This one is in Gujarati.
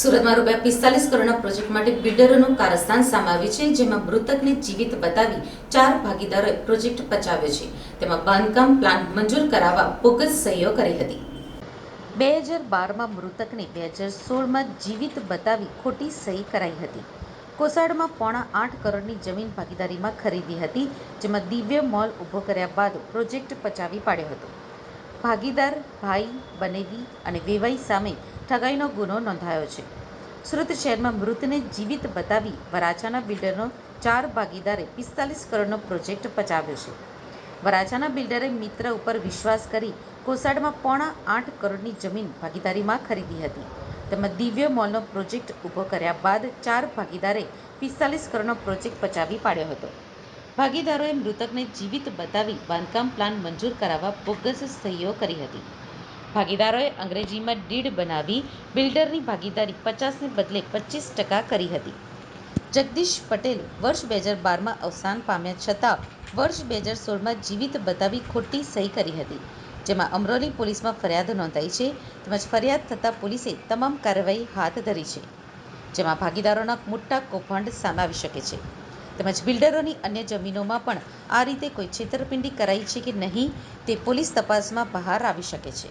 સુરતમાં રૂપિયા પિસ્તાલીસ કરોડના પ્રોજેક્ટ માટે બિલ્ડરોનું કારસ્તાન સામે છે, જેમાં મૃતકને જીવિત બતાવી ચાર ભાગીદારોએ પ્રોજેક્ટ પચાવ્યો છે. તેમાં બાંધકામ પ્લાન મંજૂર કરાવવા બોગસ સહીઓ કરી હતી. બે હજાર બારમાં મૃતકને બે હજાર સોળમાં જીવિત બતાવી ખોટી સહી કરાઈ હતી. કોસાડમાં પોણા આઠ કરોડની જમીન ભાગીદારીમાં ખરીદી હતી, જેમાં દિવ્ય મોલ ઊભો કર્યા બાદ પ્રોજેક્ટ પચાવી પાડ્યો હતો. ભાગીદાર, ભાઈ, બનેવી અને વેવાઈ સામે ઠગાઈનો ગુનો નોંધાયો છે. સુરત શહેરમાં મૃતને જીવિત બતાવી વરાછાના બિલ્ડરનો ચાર ભાગીદારે પિસ્તાલીસ કરોડનો પ્રોજેક્ટ પચાવ્યો છે. વરાછાના બિલ્ડરે મિત્ર ઉપર વિશ્વાસ કરી કોસાડમાં પોણા આઠ કરોડની જમીન ભાગીદારીમાં ખરીદી હતી. તેમજ દિવ્ય મોલનો પ્રોજેક્ટ ઊભો કર્યા બાદ ચાર ભાગીદારે પિસ્તાલીસ કરોડનો પ્રોજેક્ટ પચાવી પાડ્યો હતો. ભાગીદારોએ મૃતકને જીવિત બતાવી બાંધકામ પ્લાન મંજૂર કરાવવા બોગસ સહીઓ કરી હતી. ભાગીદારોએ અંગ્રેજીમાં ડીડ બનાવી, બિલ્ડરની ભાગીદારી પચાસને બદલે પચીસ ટકા કરી હતી. જગદીશ પટેલ વર્ષ બે હજાર બારમાં અવસાન પામ્યા છતાં વર્ષ બે હજાર સોળમાં જીવિત બતાવી ખોટી સહી કરી હતી, જેમાં અમરોલી પોલીસમાં ફરિયાદ નોંધાઈ છે તેમજ ફરિયાદ થતાં પોલીસે તમામ કાર્યવાહી હાથ ધરી છે, જેમાં ભાગીદારોના મોટા કૌભાંડ સામે આવી શકે છે. તેમજ બિલ્ડરોની અન્ય જમીનોમાં પણ આ રીતે કોઈ છેતરપિંડી કરાઈ છે કે નહીં તે પોલીસ તપાસમાં બહાર આવી શકે છે.